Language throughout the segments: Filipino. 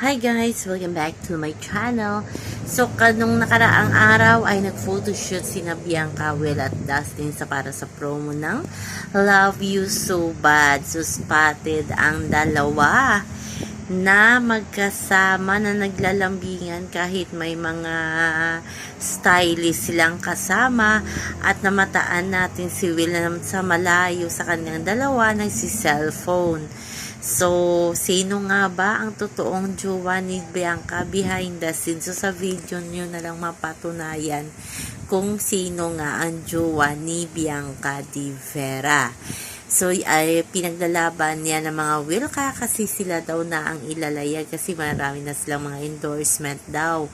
Hi guys! Welcome back to my channel. So, kanong nakaraang araw ay nag-photoshoot si Bianca, Will at Dustin sa para sa promo ng Love You So Bad. So, spotted ang dalawa na magkasama na naglalambingan kahit may mga stylist silang kasama at namataan natin si Will na sa malayo sa kanyang dalawa nagsi-cellphone. So, sino nga ba ang totoong jowa ni Bianca behind the scenes? So, sa video nyo na lang mapatunayan kung sino nga ang jowa ni Bianca Di Vera. So, ay pinaglalaban niya ng mga Wilka kasi sila daw na ang ilalayag kasi marami na silang mga endorsement daw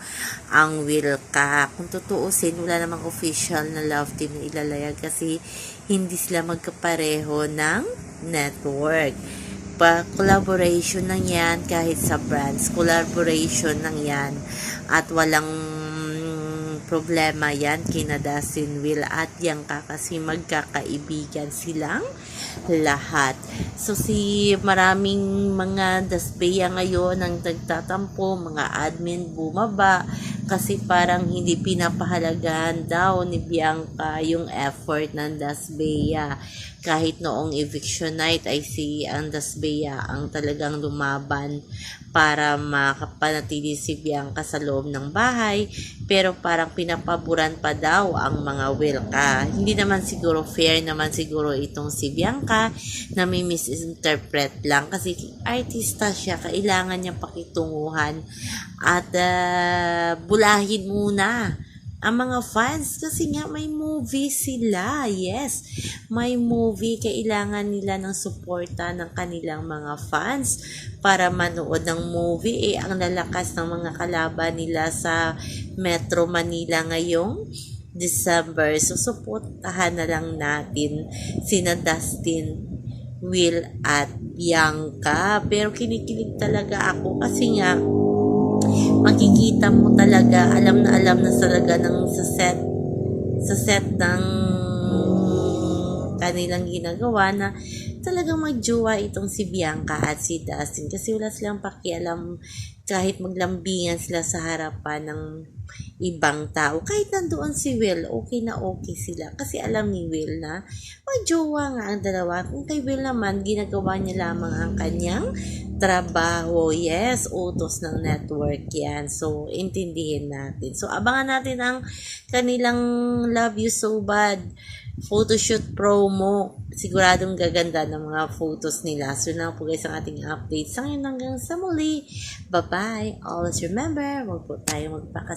ang Wilka. Kung tutuusin, wala namang official na love team na ilalayag kasi hindi sila magkapareho ng network pa collaboration ng yan kahit sa brands. Collaboration ng yan. At walang problema yan kina Dustin Will at Bianca kasi magkakaibigan silang lahat. So si maraming mga dasbeya ngayon ang nagtatampo, mga admin bumaba kasi parang hindi pinapahalagahan daw ni Bianca yung effort ng Dasbeya. Kahit noong eviction night ay si ang Dasbeya ang talagang lumaban para makapanatili si Bianca sa loob ng bahay pero parang pinapaboran pa daw ang mga Wilka. Hindi naman siguro fair naman siguro itong si Bianca na may misinterpret lang kasi artista siya, kailangan niya pakitunguhan at uh, bulahin muna ang mga fans kasi nga may movie sila. Yes, may movie. Kailangan nila ng suporta ng kanilang mga fans para manood ng movie. Eh, ang lalakas ng mga kalaban nila sa Metro Manila ngayong December. So, suportahan na lang natin sina Dustin, Will, at Bianca. Pero kinikilig talaga ako kasi nga makikita mo talaga, alam na alam na talaga ng sa set, sa set ng kanilang ginagawa na talagang magjowa itong si Bianca at si Dustin kasi wala silang pakialam kahit maglambingan sila sa harapan ng ibang tao. Kahit nandoon si Will, okay na okay sila. Kasi alam ni Will na magjowa nga ang dalawa. Kung kay Will naman, ginagawa niya lamang ang kanyang trabaho. Yes, utos ng network yan. So, intindihin natin. So, abangan natin ang kanilang Love You So Bad photoshoot promo. Siguradong gaganda ng mga photos nila. So, na po guys ang ating update. Sa ngayon hanggang sa muli. Bye-bye. Always remember, huwag po tayo magpakas